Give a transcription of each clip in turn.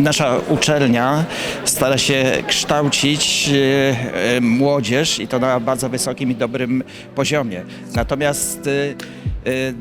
Nasza uczelnia stara się kształcić e, e, młodzież i to na bardzo wysokim i dobrym poziomie. Natomiast e,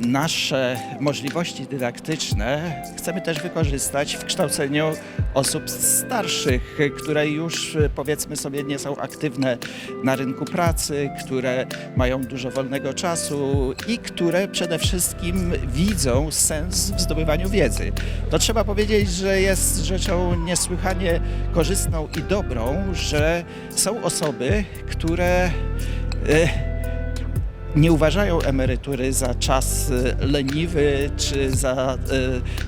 nasze możliwości dydaktyczne chcemy też wykorzystać w kształceniu osób starszych, które już e, powiedzmy sobie nie są aktywne na rynku pracy, które mają dużo wolnego czasu i które przede wszystkim widzą sens w zdobywaniu wiedzy. To trzeba powiedzieć, że jest rzeczą niesłychanie korzystną i dobrą, że są osoby, które e, nie uważają emerytury za czas e, leniwy czy za e,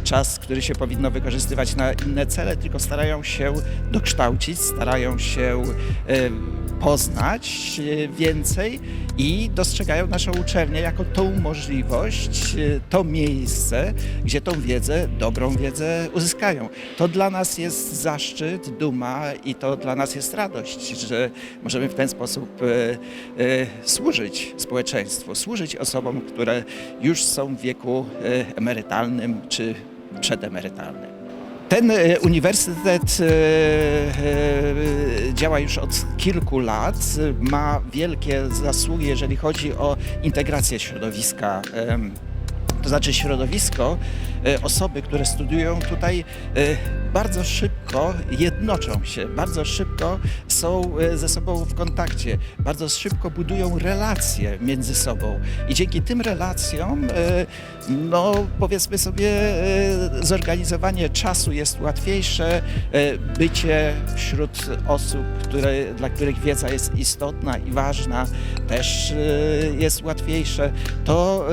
czas, który się powinno wykorzystywać na inne cele, tylko starają się dokształcić, starają się e, poznać więcej i dostrzegają naszą uczelnię jako tą możliwość, e, to miejsce, gdzie tą wiedzę, dobrą wiedzę uzyskają. To dla nas jest zaszczyt, duma i to dla nas jest radość, że możemy w ten sposób e, e, służyć społeczeństwu, służyć osobom, które już są w wieku emerytalnym czy przedemerytalnym. Ten uniwersytet działa już od kilku lat. Ma wielkie zasługi, jeżeli chodzi o integrację środowiska. To znaczy środowisko, e, osoby, które studiują tutaj e, bardzo szybko jednoczą się, bardzo szybko są e, ze sobą w kontakcie, bardzo szybko budują relacje między sobą i dzięki tym relacjom, no powiedzmy sobie, zorganizowanie czasu jest łatwiejsze, bycie wśród osób, które, dla których wiedza jest istotna i ważna też jest łatwiejsze. To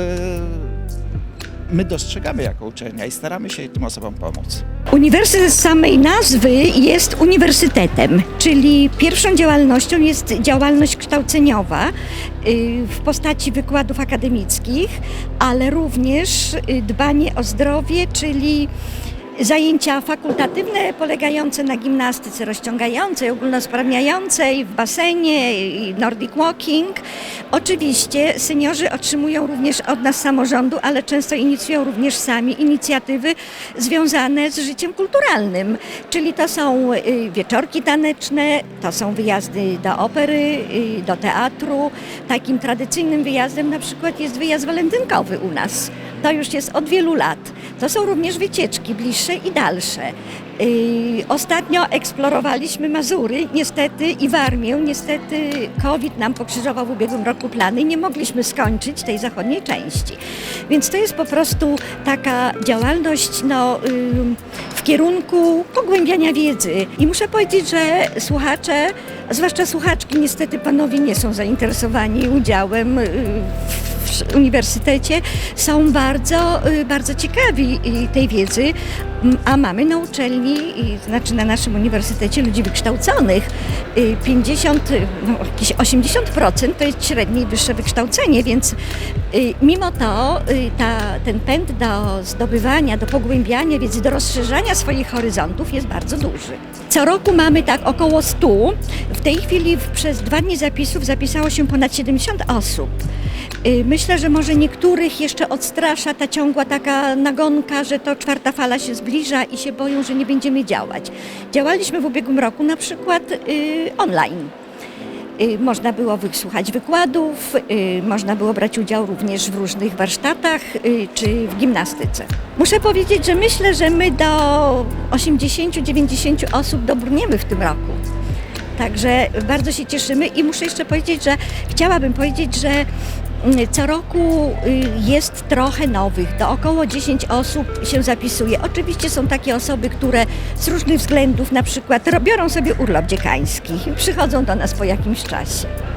my dostrzegamy jako uczelnia i staramy się tym osobom pomóc. Uniwersytet z samej nazwy jest uniwersytetem, czyli pierwszą działalnością jest działalność kształceniowa y, w postaci wykładów akademickich, ale również y, dbanie o zdrowie, czyli zajęcia fakultatywne polegające na gimnastyce rozciągającej, ogólnosprawniającej, w basenie, i nordic walking. Oczywiście seniorzy otrzymują również od nas samorządu, ale często inicjują również sami inicjatywy związane z życiem kulturalnym, czyli to są y, wieczorki taneczne, to są wyjazdy do opery, y, do teatru. Takim tradycyjnym wyjazdem na przykład jest wyjazd walentynkowy u nas. To już jest od wielu lat. To są również wycieczki bliższe i dalsze. Yy, Ostatnio eksplorowaliśmy Mazury, niestety i Warmię. Niestety COVID nam pokrzyżował w ubiegłym roku plany i nie mogliśmy skończyć tej zachodniej części. Więc to jest po prostu taka działalność no, ym, w kierunku pogłębiania wiedzy. I muszę powiedzieć, że słuchacze, zwłaszcza słuchaczki, niestety panowie nie są zainteresowani udziałem yy, uniwersytecie są bardzo, y, bardzo ciekawi y, tej wiedzy, a mamy na uczelni, znaczy na naszym uniwersytecie ludzi wykształconych. Y, 50, y, no, jakieś 80% to jest średnie i wyższe wykształcenie, więc y, mimo to y, ta, ten pęd do zdobywania, do pogłębiania wiedzy, do rozszerzania swoich horyzontów jest bardzo duży. Co roku mamy tak około 100. W tej chwili przez dwa dni zapisów zapisało się ponad 70 osób. Myślę, że może niektórych jeszcze odstrasza ta ciągła taka nagonka, że to czwarta fala się zbliża i się boją, że nie będziemy działać. Działaliśmy w ubiegłym roku na przykład y, online. Y, Można było wysłuchać wykładów, y, można było brać udział również w różnych warsztatach czy w gimnastyce. Muszę powiedzieć, że myślę, że my do 80-90 osób dobrniemy w tym roku. Także bardzo się cieszymy i muszę jeszcze powiedzieć, że chciałabym powiedzieć, że co roku y, jest trochę nowych, do około 10 osób się zapisuje. Oczywiście są takie osoby, które z różnych względów na przykład biorą sobie urlop dziekański i przychodzą do nas po jakimś czasie.